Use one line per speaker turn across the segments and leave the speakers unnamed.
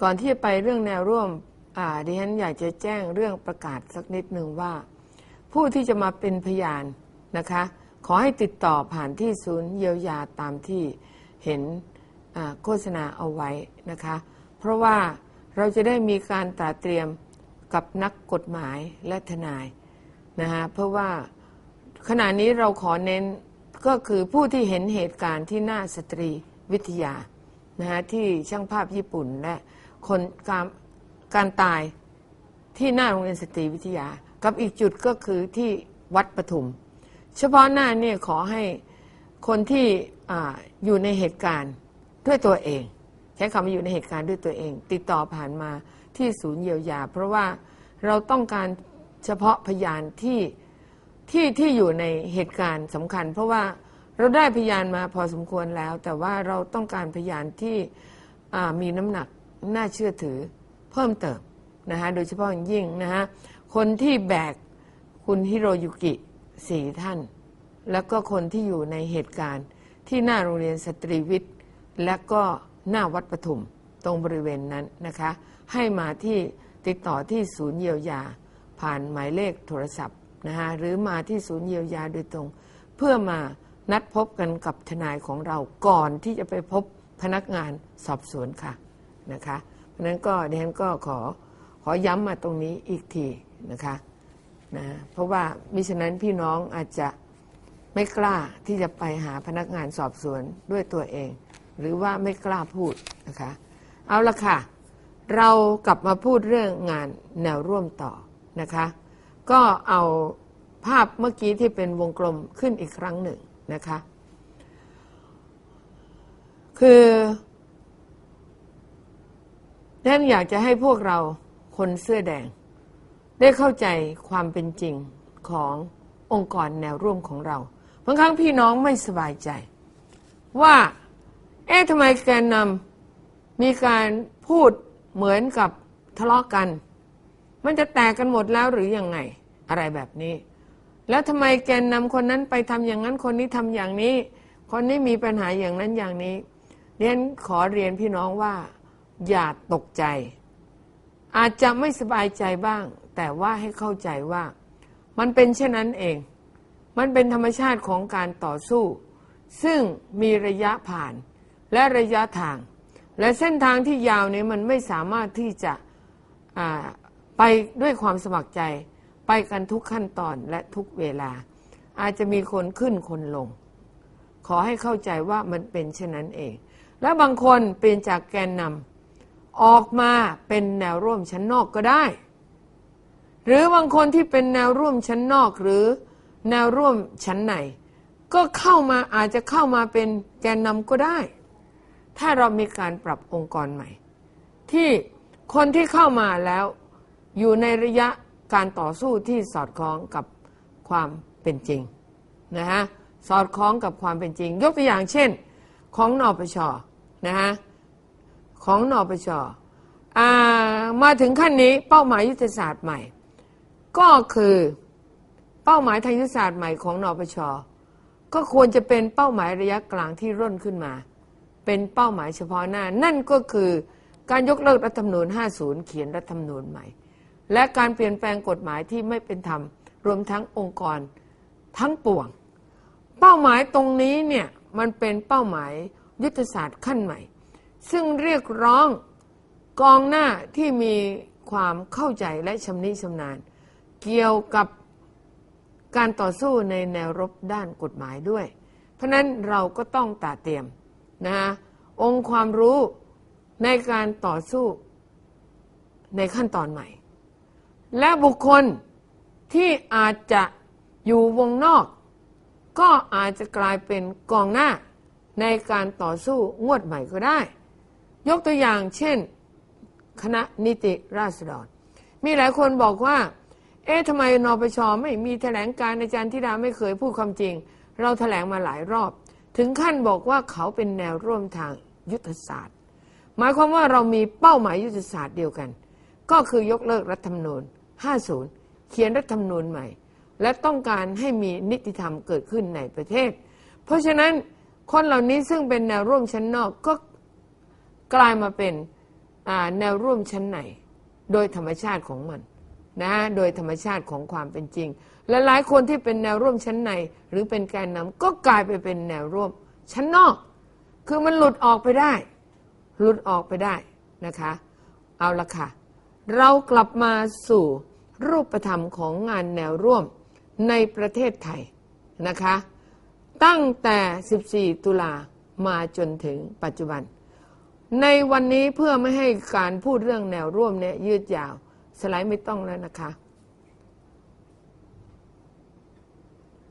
ก่อนที่จะไปเรื่องแนวร่วมดิฉันอยากจะแจ้งเรื่องประกาศสักนิดหนึ่งว่า ผู้ที่จะมาเป็นพยานนะคะ ขอให้ติดต่อผ่านที่ศูนย์เยียวยาตามที่เห็นโฆษณาเอาไว้นะคะ เพราะว่าเราจะได้มีการตราเตรียมกับนักกฎหมายและทนายนะคะเพราะว่าขณะนี้เราขอเน้นก็คือผู้ที่เห็นเหตุการณ์ที่หน้าสตรีวิทยานะฮะที่ช่างภาพญี่ปุ่นและ คนการการตายที่หน้าโรงเรียนสตรีวิทยา กับอีกจุดก็คือที่วัดปทุม เฉพาะหน้าเนี่ยขอให้คนที่ออยู่ในเหตุการณ์ด้วยตัวเอง ใช้คำว่าอยู่ในเหตุการณ์ด้วยตัวเอง ติดต่อผ่านมาที่ศูนย์เยียวยา เพราะว่าเราต้องการเฉพาะพยานที่ที่ที่อยู่ในเหตุการณ์สำคัญ เพราะว่าเราได้พยานมาพอสมควรแล้ว แต่ว่าเราต้องการพยานที่มีน้ำหนัก น่าเชื่อถือเพิ่มเติมนะคะโดยเฉพาะอย่างยิ่งนะคะคนที่แบกคุณฮิโรยุกิสี่ท่าน แล้วก็คนที่อยู่ในเหตุการณ์ที่หน้าโรงเรียนสตรีวิทย์ และก็หน้าวัดปทุมตรงบริเวณนั้นนะคะ ให้มาที่ติดต่อที่ศูนย์เยียวยา ผ่านหมายเลขโทรศัพท์นะคะหรือมาที่ศูนย์เยียวยาโดยตรง เพื่อมานัดพบกันกับทนายของเราก่อนที่จะไปพบพนักงานสอบสวนค่ะ นะคะ เพราะนั้นก็ดิฉันก็ขอขอย้ำมาตรงนี้อีกทีนะคะนะเพราะว่ามิฉะนั้นพี่น้องอาจจะไม่กล้าที่จะไปหาพนักงานสอบสวนด้วยตัวเอง หรือว่าไม่กล้าพูดนะคะ เอาละค่ะ เรากลับมาพูดเรื่องงานแนวร่วมต่อนะคะ ก็เอาภาพเมื่อกี้ที่เป็นวงกลมขึ้นอีกครั้งหนึ่งนะคะ คือ ท่านอยากจะให้พวกเราคนเสื้อแดง ได้เข้าใจความเป็นจริงขององค์กรแนวร่วมของเราบางครั้งพี่น้องไม่สบายใจ ว่า เอ๊ะทำไมแกนนำมีการพูดเหมือนกับทะเลาะกัน มันจะแตกกันหมดแล้วหรือยังไงอะไรแบบนี้ แล้วทำไมแกนนำคนนั้นไปทำอย่างนั้นคนนี้ทำอย่างนี้ คนนี้มีปัญหาอย่างนั้นอย่างนี้เรียนขอเรียนพี่น้องว่า อย่าตกใจ อาจจะไม่สบายใจบ้าง แต่ว่าให้เข้าใจว่า มันเป็นเช่นนั้นเอง มันเป็นธรรมชาติของการต่อสู้ ซึ่งมีระยะผ่านและระยะทาง และเส้นทางที่ยาวนี้มันไม่สามารถที่จะไปด้วยความสมัครใจ ไปกันทุกขั้นตอนและทุกเวลา อาจจะมีคนขึ้นคนลง ขอให้เข้าใจว่ามันเป็นเช่นนั้นเอง และบางคนเป็นจากแกนนำ ออกมาเป็นแนวร่วมชั้นนอกก็ได้ หรือบางคนที่เป็นแนวร่วมชั้นนอกหรือแนวร่วมชั้นในก็เข้ามาอาจจะเข้ามาเป็นแกนนำก็ได้ ถ้าเรามีการปรับองค์กรใหม่ ที่คนที่เข้ามาแล้วอยู่ในระยะการต่อสู้ที่สอดคล้องกับความเป็นจริงนะฮะสอดคล้องกับความเป็นจริง ยกตัวอย่างเช่น ของนอปชนะฮะ ของนอปชมาถึงขั้นนี้เป้าหมายยุทธศาสตร์ใหม่ ก็คือเป้าหมายทางยุทธศาสตร์ใหม่ของนอปชก็ควรจะเป็นเป้าหมายระยะกลางที่ร่นขึ้นมา เป็นเป้าหมายเฉพาะหน้า นั่นก็คือการยกเลิกรัฐธรรมนูญ 50 เขียนรัฐธรรมนูญใหม่ และการเปลี่ยนแปลงกฎหมายที่ไม่เป็นธรรม รวมทั้งองค์กรทั้งปวง เป้าหมายตรงนี้เนี่ยมันเป็นเป้าหมายยุทธศาสตร์ขั้นใหม่ ซึ่งเรียกร้องกองหน้าที่มีความเข้าใจและชำนิชำนาญ เกี่ยวกับการต่อสู้ในแนวรบด้านกฎหมายด้วย เพราะนั้นเราก็ต้องตาเตรียมนะฮะองค์ความรู้ในการต่อสู้ในขั้นตอนใหม่ และบุคคลที่อาจจะอยู่วงนอก ก็อาจจะกลายเป็นกองหน้าในการต่อสู้งวดใหม่ก็ได้ ยกตัวอย่างเช่นคณะนิติราษฎร มีหลายคนบอกว่า เอ๊ะทำไมนปชไม่มีแถลงการอาจารย์ธิดาไม่เคยพูดความจริง เราแถลงมาหลายรอบ ถึงขั้นบอกว่าเขาเป็นแนวร่วมทางยุทธศาสตร์ หมายความว่าเรามีเป้าหมายยุทธศาสตร์เดียวกัน ก็คือยกเลิกรัฐธรรมนูญ 50 เขียนรัฐธรรมนูญใหม่ และต้องการให้มีนิติธรรมเกิดขึ้นในประเทศ เพราะฉะนั้นคนเหล่านี้ซึ่งเป็นแนวร่วมชั้นนอกก็ กลายมาเป็นแนวร่วมชั้นในโดยธรรมชาติของมันนะโดยธรรมชาติของความเป็นจริง และหลายคนที่เป็นแนวร่วมชั้นใน หรือเป็นแกนนำก็กลายไปเป็นแนวร่วมชั้นนอก คือมันหลุดออกไปได้ หลุดออกไปได้นะคะ เอาละค่ะ เรากลับมาสู่รูปธรรมของงานแนวร่วมในประเทศไทยนะคะ ตั้งแต่ 14 ตุลามาจนถึงปัจจุบัน ในวันนี้เพื่อไม่ให้การพูดเรื่องแนวร่วมเนี่ยยืดยาว สไลด์ไม่ต้องแล้วนะคะ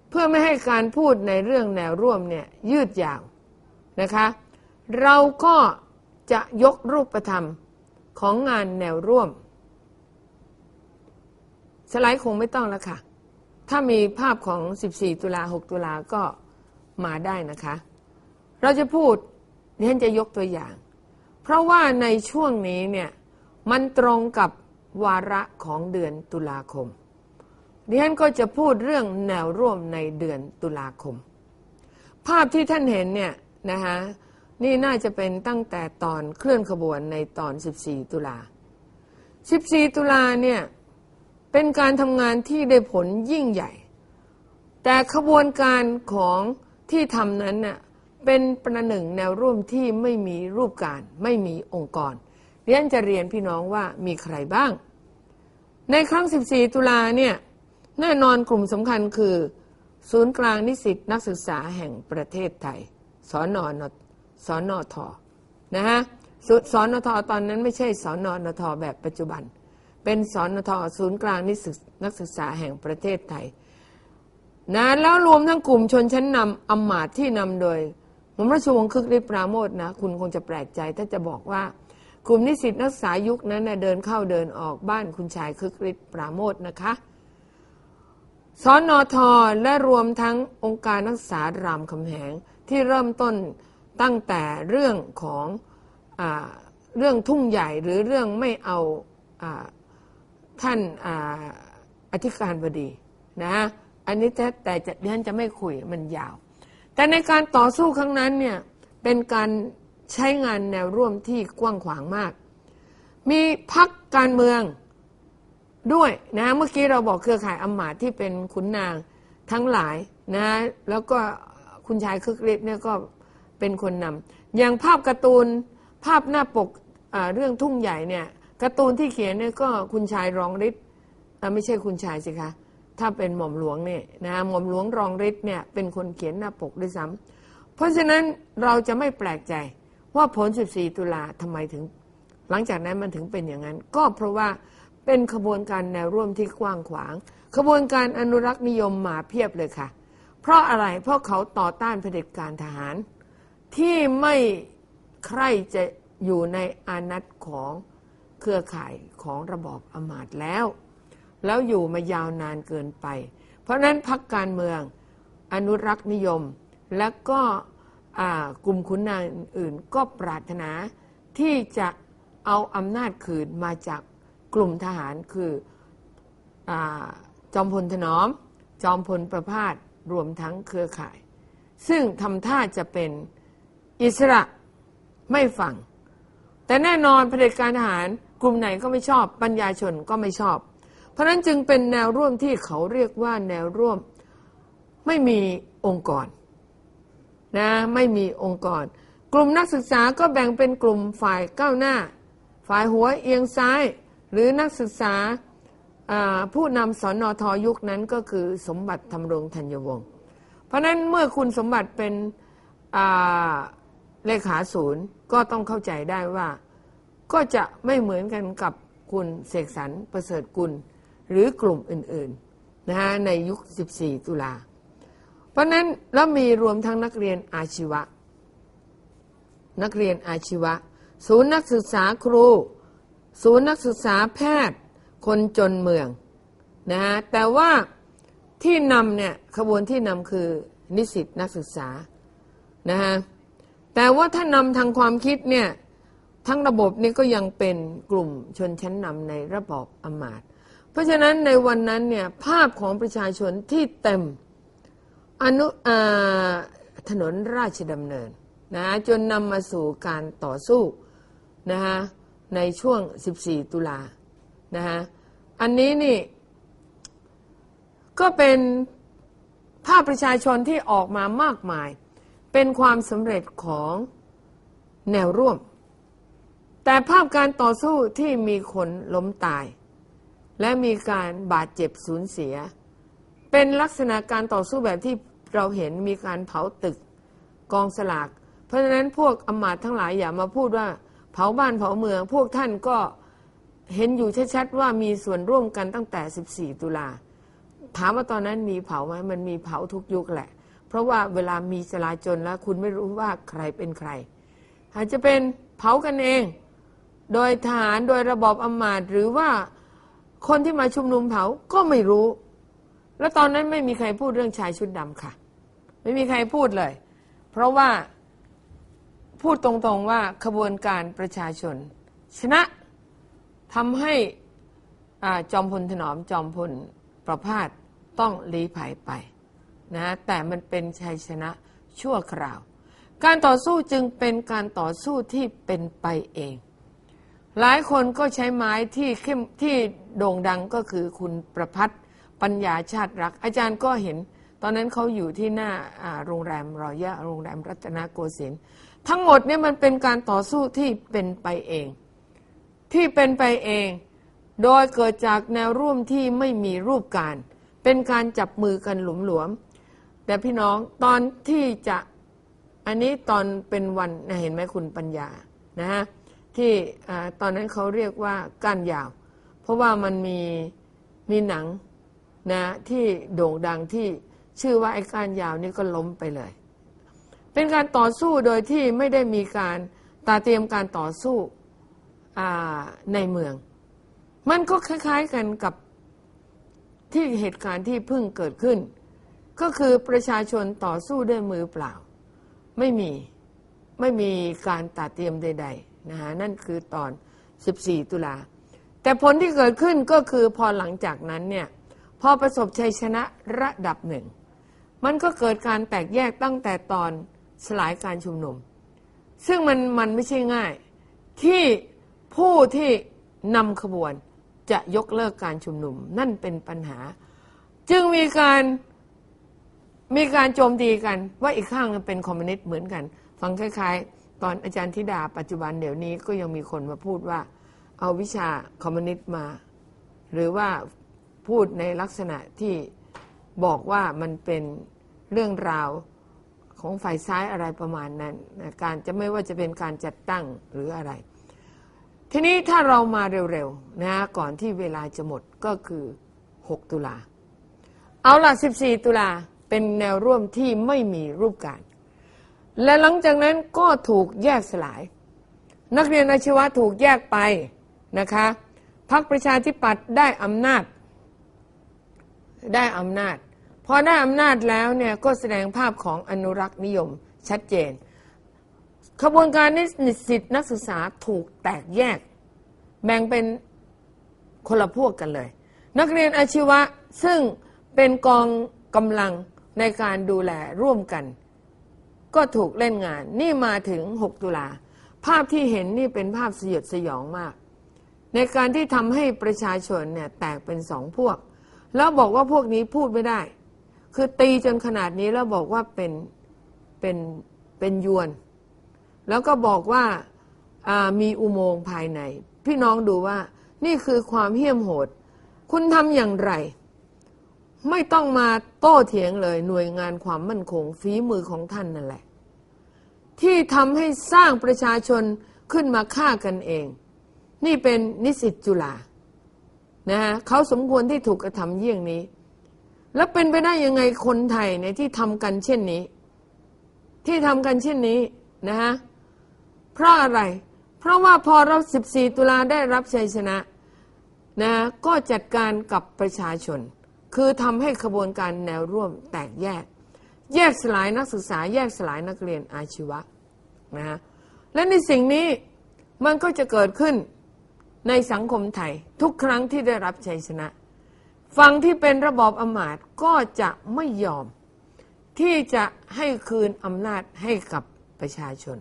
เพื่อไม่ให้การพูดในเรื่องแนวร่วมเนี่ยยืดยาวนะคะ เราก็จะยกรูปธรรมของงานแนวร่วม สไลด์คงไม่ต้องแล้วค่ะ ถ้ามีภาพของ 14 ตุลา 6 ตุลาก็มาได้นะคะ เราจะพูดดิฉันจะยกตัวอย่าง เพราะว่าในช่วงนี้เนี่ยมันตรงกับวาระของเดือนตุลาคมดิฉันก็จะพูดเรื่องแนวร่วมในเดือนตุลาคม ภาพที่ท่านเห็นเนี่ยนะคะนี่น่าจะเป็นตั้งแต่ตอนเคลื่อนขบวนในตอน 14 ตุลา 14 ตุลาเนี่ยเป็นการทำงานที่ได้ผลยิ่งใหญ่ แต่ขบวนการของที่ทำนั้นน่ะ เป็นประหนึ่งแนวร่วมที่ไม่มีรูปการไม่มีองค์กรเรียนจะเรียนพี่น้องว่ามีใครบ้าง ในครั้ง 14 ตุลาเนี่ยแน่นอนกลุ่มสำคัญคือ ศูนย์กลางนิสิตนักศึกษาแห่งประเทศไทยสอนอนสอนอทอนะฮะสสอนอทอตอนนั้นไม่ใช่สอนอนทอแบบปัจจุบัน เป็นสอนอทอศูนย์กลางนิสิตนักศึกษาแห่งประเทศไทยนะแล้วรวมทั้งกลุ่มชนชั้นนำอำมาตย์ที่นำโดย หม่อมราชวงศ์คึกฤทธิ์ปราโมทนะคุณคงจะแปลกใจถ้าจะบอกว่ากลุ่มนิสิตนักศึกษายุคนั้นนะเดินเข้าเดินออกบ้านคุณชายคึกฤทธิ์ปราโมทนะคะสอนอทอและรวมทั้งองค์การนักศึกษารามคำแหงที่เริ่มต้นตั้งแต่เรื่องของอเรื่องทุ่งใหญ่หรือเรื่องไม่เอาอาท่านอาอธิการบดีนะอันนี้แต่แต่จะดิฉันจะไม่คุยมันยาว แต่ในการต่อสู้ครั้งนั้นเนี่ยเป็นการใช้งานแนวร่วมที่กว้างขวางมาก มีพักการเมืองด้วยนะเมื่อกี้เราบอกเครือข่ายอำมาตย์ที่เป็นขุนนางทั้งหลายนะแล้วก็คุณชายคึกฤทธิ์เนี่ยก็เป็นคนนำอย่างภาพการ์ตูนภาพหน้าปกเรื่องทุ่งใหญ่เนี่ยการ์ตูนที่เขียนเนี่ยก็คุณชายรองฤทธิ์ไม่ใช่คุณชายสิคะ ถ้าเป็นหม่อมหลวงเนี่ยนะหม่อมหลวงรองฤทธิ์เนี่ยเป็นคนเขียนหน้าปกด้วยซ้ำเพราะฉะนั้นเราจะไม่แปลกใจว่าผล 14 ตุลาทำไมถึง หลังจากนั้นมันถึงเป็นอย่างนั้น ก็เพราะว่าเป็นขบวนการแนวร่วมที่กว้างขวาง ขบวนการอนุรักษ์นิยมมาเพียบเลยค่ะ เพราะอะไรเพราะเขาต่อต้านเผด็จการทหาร ที่ไม่ใคร่จะอยู่ในอานัตของเครือข่ายของระบอบอำมาตย์แล้ว แล้วอยู่มายาวนานเกินไป เพราะนั้นพักการเมืองอนุรักษ์นิยม และก็กลุ่มขุนนางอื่นก็ปรารถนาที่จะเอาอำนาจคืนมาจากกลุ่มทหารคืออจอมพลถนอม จอมพลประพาสรวมทั้งเครือข่าย ซึ่งทำท่าจะเป็นอิสระไม่ฟัง แต่แน่นอนเผด็จการทหารกลุ่มไหนก็ไม่ชอบปัญญาชนก็ไม่ชอบ เพราะนั้นจึงเป็นแนวร่วมที่เขาเรียกว่าแนวร่วมไม่มีองค์กรนะไม่มีองค์กร กลุ่มนักศึกษาก็แบ่งเป็นกลุ่มฝ่ายก้าวหน้า ฝ่ายหัวเอียงซ้าย หรือนักศึกษาผู้นำสอนอทอยุคนั้นก็คือสมบัติธรรมรงธัญวงศ์เพราะนั้นเมื่อคุณสมบัติเป็นเลขาศูนย์ก็ต้องเข้าใจได้ว่า ก็จะไม่เหมือนกันกับคุณเสกสรรประเสริฐกุล หรือกลุ่มอื่นๆนะฮะในยุค 14 ตุลา เพราะนั้นแล้วมีรวมทั้งนักเรียนอาชีวะ นักเรียนอาชีวะ ศูนย์นักศึกษาครู ศูนย์นักศึกษาแพทย์ คนจนเมืองนะฮะแต่ว่าที่นำเนี่ยขบวนที่นำคือนิสิตนักศึกษานะฮะแต่ว่าถ้านำทางความคิดเนี่ยทั้งระบบนี้ก็ยังเป็นกลุ่มชนชั้นนำในระบอบอำมาตย์ เพราะฉะนั้นในวันนั้นเนี่ยภาพของประชาชนที่เต็มอนุถนนราชดำเนินนะจนนำมาสู่การต่อสู้นะฮะในช่วง 14 ตุลานะฮะอันนี้นี่ก็เป็นภาพประชาชนที่ออกมามากมาย เป็นความสำเร็จของแนวร่วม แต่ภาพการต่อสู้ที่มีคนล้มตาย และมีการบาดเจ็บสูญเสีย เป็นลักษณะการต่อสู้แบบที่เราเห็นมีการเผาตึกกองสลาก เพราะฉะนั้นพวกอำมาตย์ทั้งหลายอย่ามาพูดว่า เผาบ้านเผาเมือง พวกท่านก็เห็นอยู่ชัดๆว่ามีส่วนร่วมกันตั้งแต่ 14 ตุลาถามว่าตอนนั้นมีเผาไหมมันมีเผาทุกยุคแหละ เพราะว่าเวลามีจลาจลแล้วคุณไม่รู้ว่าใครเป็นใคร อาจจะเป็นเผากันเอง โดยทหารโดยระบอบอำมาตย์หรือว่า คนที่มาชุมนุมเผาก็ไม่รู้ แล้วตอนนั้นไม่มีใครพูดเรื่องชายชุดดำค่ะ ไม่มีใครพูดเลย เพราะว่าพูดตรงๆว่าขบวนการประชาชน ชนะทำให้อาจอมพลถนอมจอมพลประพาสต้องลี้ภัยไปนะแต่มันเป็นชัยชนะชั่วคราว การต่อสู้จึงเป็นการต่อสู้ที่เป็นไปเอง หลายคนก็ใช้ไม้ที่เข้มที่โด่งดังก็คือคุณประพัฒน์ปัญญาชาติรัก อาจารย์ก็เห็น ตอนนั้นเขาอยู่ที่หน้าโรงแรมรอยะโรงแรมรัตนโกสินทร์ทั้งหมดเนี่ยมันเป็นการต่อสู้ที่เป็นไปเอง ที่เป็นไปเอง โดยเกิดจากแนวร่วมที่ไม่มีรูปการ เป็นการจับมือกันหลวมๆแต่พี่น้องตอนที่จะอันนี้ตอนเป็นวันนะเห็นไหมคุณปัญญานะฮะ ที่อตอนนั้นเขาเรียกว่าก้านยาว เพราะว่ามันมีมีหนังนะที่โด่งดังที่ชื่อว่าไอ้ก้านยาวนี่ก็ล้มไปเลย เป็นการต่อสู้โดยที่ไม่ได้มีการตาเตรียมการต่อสู้ในเมือง มันก็คล้าย ๆกันกับที่เหตุการณ์ที่เพิ่งเกิดขึ้น ก็คือประชาชนต่อสู้ด้วยมือเปล่า ไม่มีไม่มีการตัดเตรียมใด ๆ นะฮะนั่นคือตอน 14 ตุลา แต่ผลที่เกิดขึ้นก็คือพอหลังจากนั้นเนี่ยพอประสบชัยชนะระดับหนึ่ง มันก็เกิดการแตกแยกตั้งแต่ตอนสลายการชุมนุม ซึ่งมันมันไม่ใช่ง่าย ที่ผู้ที่นำขบวนจะยกเลิกการชุมนุม นั่นเป็นปัญหา จึงมีการมีการโจมตีกันว่าอีกข้างเป็นคอมมิวนิสต์เหมือนกัน ฟังคล้ายๆ ตอนอาจารย์ธิดาปัจจุบันเดี๋ยวนี้ก็ยังมีคนมาพูดว่า เอาวิชาคอมมิวนิสต์มา หรือว่าพูดในลักษณะที่บอกว่ามันเป็นเรื่องราวของฝ่ายซ้ายอะไรประมาณนั้นนะการจะไม่ว่าจะเป็นการจัดตั้งหรืออะไร ทีนี้ถ้าเรามาเร็วๆนะก่อนที่เวลาจะหมดก็คือ 6 ตุลาเอาละ14 ตุลาเป็นแนวร่วมที่ไม่มีรูปการ และหลังจากนั้นก็ถูกแยกสลาย นักเรียนอาชีวะถูกแยกไปนะคะพรรคประชาธิปัตย์ได้อำนาจ ได้อำนาจ พอได้อำนาจแล้วเนี่ยก็แสดงภาพของอนุรักษ์นิยมชัดเจน ขบวนการนิสิตนักศึกษาถูกแตกแยก แบ่งเป็นคนละพวกกันเลย นักเรียนอาชีวะซึ่งเป็นกองกำลังในการดูแลร่วมกัน ก็ถูกเล่นงาน นี่มาถึง 6 ตุลา ภาพที่เห็นนี่เป็นภาพสยดสยองมาก ในการที่ทำให้ประชาชนเนี่ยแตกเป็นสองพวก แล้วบอกว่าพวกนี้พูดไม่ได้ คือตีจนขนาดนี้แล้วบอกว่าเป็นเป็นเป็นยวน แล้วก็บอกว่าามีอุโมงค์ภายใน พี่น้องดูว่านี่คือความเหี้ยมโหด คุณทำอย่างไร ไม่ต้องมาโต้เถียงเลยหน่วยงานความมั่นคงฝีมือของท่านนั่นแหละ ที่ทำให้สร้างประชาชนขึ้นมาฆ่ากันเอง นี่เป็นนิสิตจุฬานะฮะเขาสมควรที่ถูกกระทำเยี่ยงนี้ แล้วเป็นไปได้ยังไงคนไทยเนี่ยที่ทำกันเช่นนี้ ที่ทำกันเช่นนี้นะฮะเพราะอะไร เพราะว่าพอเรา 14 ตุลาได้รับชัยชนะนะก็จัดการกับประชาชน คือทำให้ขบวนการแนวร่วมแตกแยก แยกสลายนักศึกษา แยกสลายนักเรียนอาชีวะนะฮะและในสิ่งนี้มันก็จะเกิดขึ้นในสังคมไทย ทุกครั้งที่ได้รับชัยชนะ ฝั่งที่เป็นระบอบอำมาตย์ก็จะไม่ยอม ที่จะให้คืนอำนาจให้กับประชาชน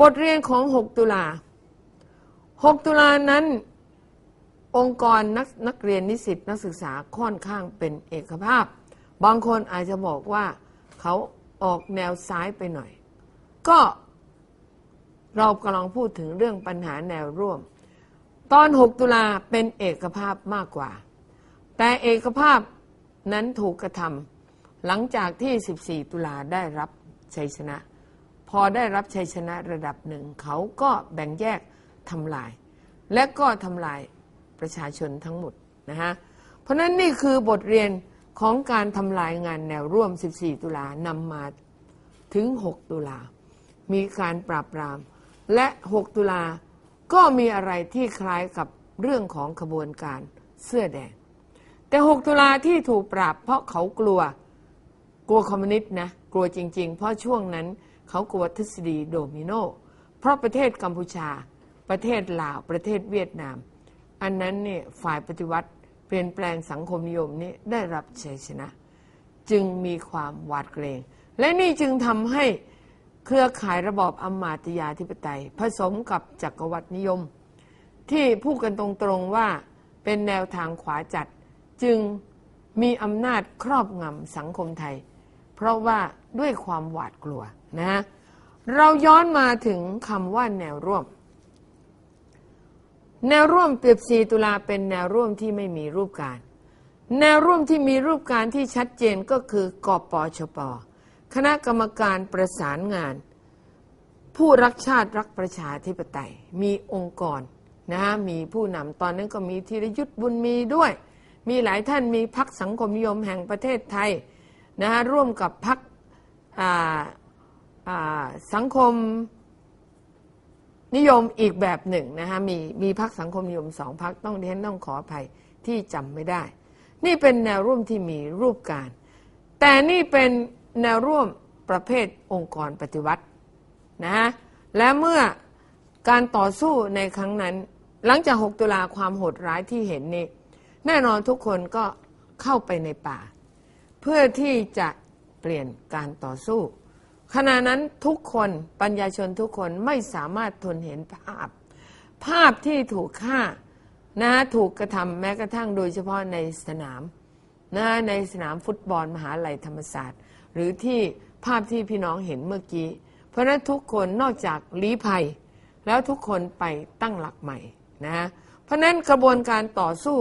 บทเรียนของ 6 ตุลา 6 ตุลานั้น องค์กรนักนักเรียนนิสิตนักศึกษาค่อนข้างเป็นเอกภาพ บางคนอาจจะบอกว่าเขาออกแนวซ้ายไปหน่อย ก็เรากำลังพูดถึงเรื่องปัญหาแนวร่วม ตอน 6 ตุลาเป็นเอกภาพมากกว่า แต่เอกภาพนั้นถูกกระทำหลังจากที่ 14 ตุลาได้รับชัยชนะ พอได้รับชัยชนะระดับหนึ่ง เขาก็แบ่งแยกทำลาย และก็ทำลาย ประชาชนทั้งหมดนะฮะเพราะนั้นนี่คือบทเรียนของการทำลายงานแนวร่วม 14 ตุลานำมาถึง 6 ตุลา มีการปราบปราม และ 6 ตุลาก็มีอะไรที่คล้ายกับเรื่องของขบวนการเสื้อแดง แต่ 6 ตุลาที่ถูกปราบเพราะเขากลัวกลัวคอมมิวนิสต์นะ กลัวจริง ๆ เพราะช่วงนั้นเขากลัวทฤษฎีโดมิโน เพราะประเทศกัมพูชา ประเทศลาว ประเทศเวียดนาม อันนั้นเนี่ยฝ่ายปฏิวัติเปลี่ยนแปลงสังคมนิยมนี้ได้รับชัยชนะ จึงมีความหวาดเกรง และนี่จึงทำให้เครือข่ายระบอบอำมาตยาธิปไตย ผสมกับจักรวรรดินิยม ที่พูดกันตรงๆว่าเป็นแนวทางขวาจัด จึงมีอำนาจครอบงำสังคมไทย เพราะว่าด้วยความหวาดกลัวนะเราย้อนมาถึงคำว่าแนวร่วม แนวร่วมเปรียบสีตุลาเป็นแนวร่วมที่ไม่มีรูปการ แนวร่วมที่มีรูปการที่ชัดเจนก็คือกอปชปคณะกรรมการประสานงาน ผู้รักชาติรักประชาธิปไตย มีองค์กรนะฮะมีผู้นำตอนนั้นก็มีธีรยุทธ์บุญมีด้วย มีหลายท่านมีพักสังคมนิยมแห่งประเทศไทยนะฮะร่วมกับพักสังคม นิยมอีกแบบหนึ่งนะฮะมีมีพักสังคมนิยมสองพักต้องเรียนต้องขออภัยที่จำไม่ได้ นี่เป็นแนวร่วมที่มีรูปการ แต่นี่เป็นแนวร่วมประเภทองค์กรปฏิวัตินะฮะและเมื่อการต่อสู้ในครั้งนั้น หลังจาก 6 ตุลาความโหดร้ายที่เห็นนี่แน่นอนทุกคนก็เข้าไปในป่า เพื่อที่จะเปลี่ยนการต่อสู้ ขณะนั้นทุกคนปัญญาชนทุกคนไม่สามารถทนเห็นภาพ ภาพที่ถูกฆ่านะถูกกระทำแม้กระทั่งโดยเฉพาะในสนามนะในสนามฟุตบอลมหาลัยธรรมศาสตร์ หรือที่ภาพที่พี่น้องเห็นเมื่อกี้ เพราะนั้นทุกคนนอกจากลี้ภัย แล้วทุกคนไปตั้งหลักใหม่นะเพราะนั้นกระบวนการต่อสู้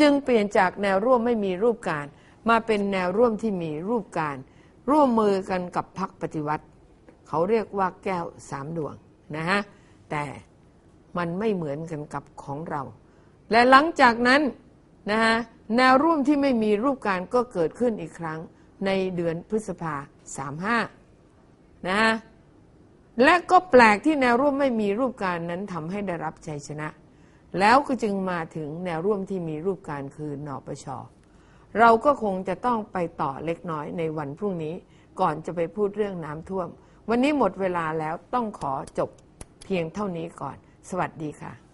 จึงเปลี่ยนจากแนวร่วมไม่มีรูปการ มาเป็นแนวร่วมที่มีรูปการ ร่วมมือกันกับพรรคปฏิวัติ เขาเรียกว่าแก้วสามดวงนะฮะแต่มันไม่เหมือนกันกับของเรา และหลังจากนั้นนะฮะแนวร่วมที่ไม่มีรูปการก็เกิดขึ้นอีกครั้งในเดือนพฤษภาสามห้านะฮะและก็แปลกที่แนวร่วมไม่มีรูปการนั้นทำให้ได้รับชัยชนะ แล้วก็จึงมาถึงแนวร่วมที่มีรูปการคือนอปชอ เราก็คงจะต้องไปต่อเล็กน้อยในวันพรุ่งนี้ ก่อนจะไปพูดเรื่องน้ำท่วม วันนี้หมดเวลาแล้วต้องขอจบเพียงเท่านี้ก่อน สวัสดีค่ะ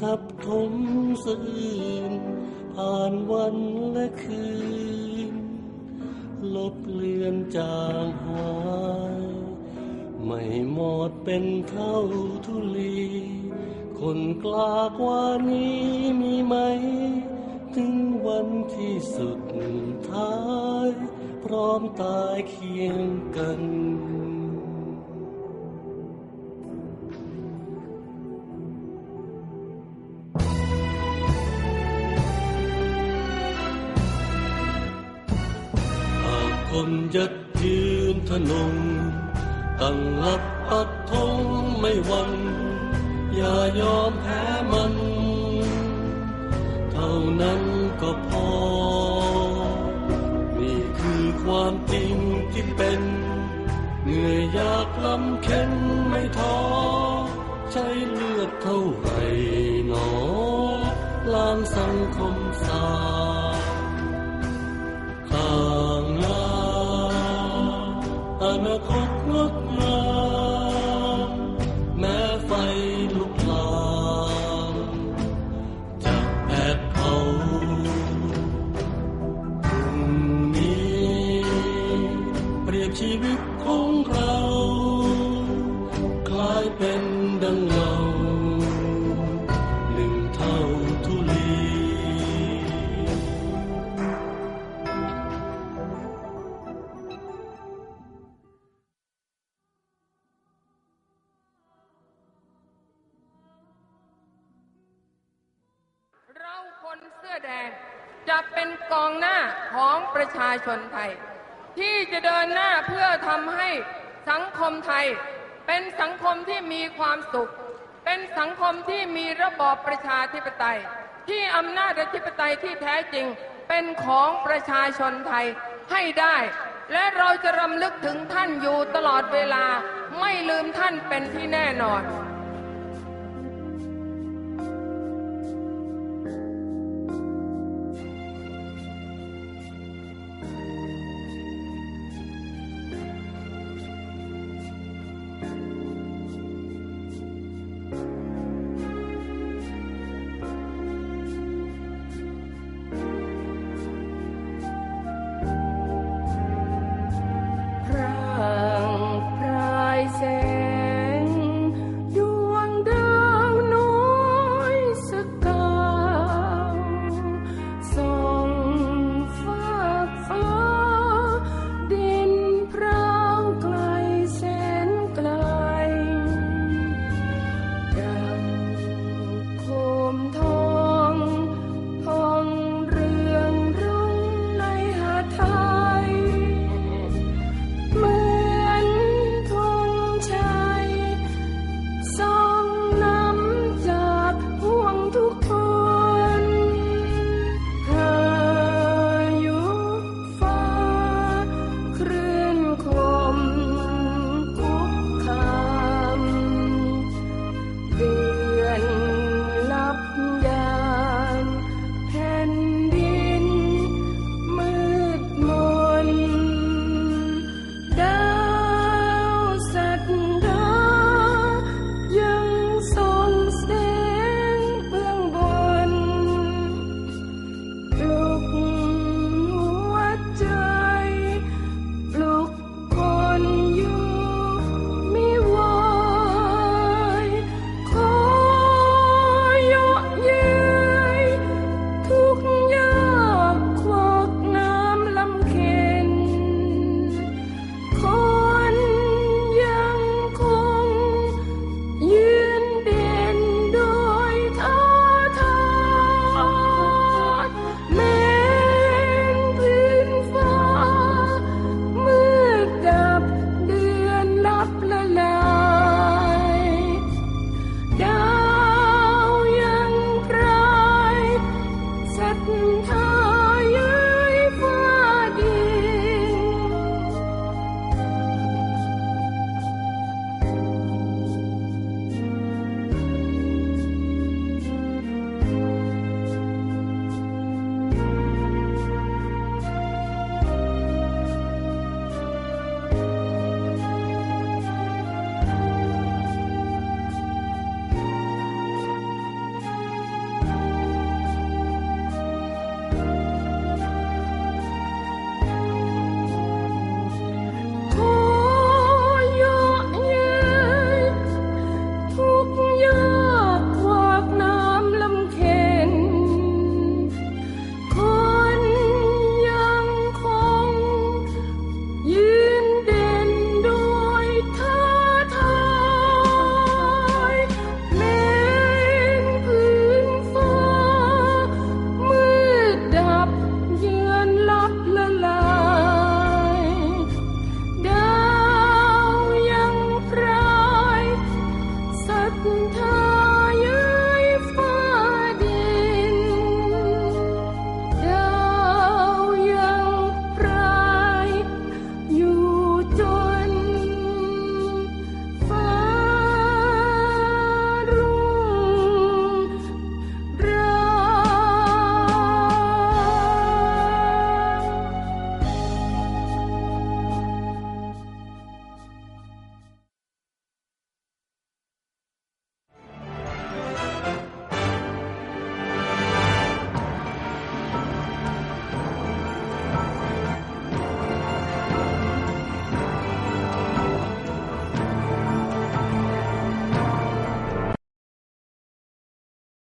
ทับถมสะอื้นผ่านวันและคืน ลบเลือนจางหาย ไม่หมดเป็นเท่าทุลี คนกล้ากว่านี้มีไหม ถึงวันที่สุดท้าย พร้อมตายเคียงกัน ยัดยืนทนง ตั้งหลักปักธงไม่วันอย่ายอมแพ้มัน เท่านั้นก็พอ นี่คือความจริงที่เป็น เหนื่อยยากลำเค็นไม่ท้อใช้เลือดเท่าไรหนอล้างสังคมสา อ
คนเสื้อแดงจะเป็นกองหน้าของประชาชนไทย ที่จะเดินหน้าเพื่อทำให้สังคมไทย เป็นสังคมที่มีความสุข เป็นสังคมที่มีระบอบประชาธิปไตย ที่อำนาจอธิปไตยที่แท้จริงเป็นของประชาชนไทยให้ได้ และเราจะรำลึกถึงท่านอยู่ตลอดเวลาไม่ลืมท่านเป็นที่แน่นอน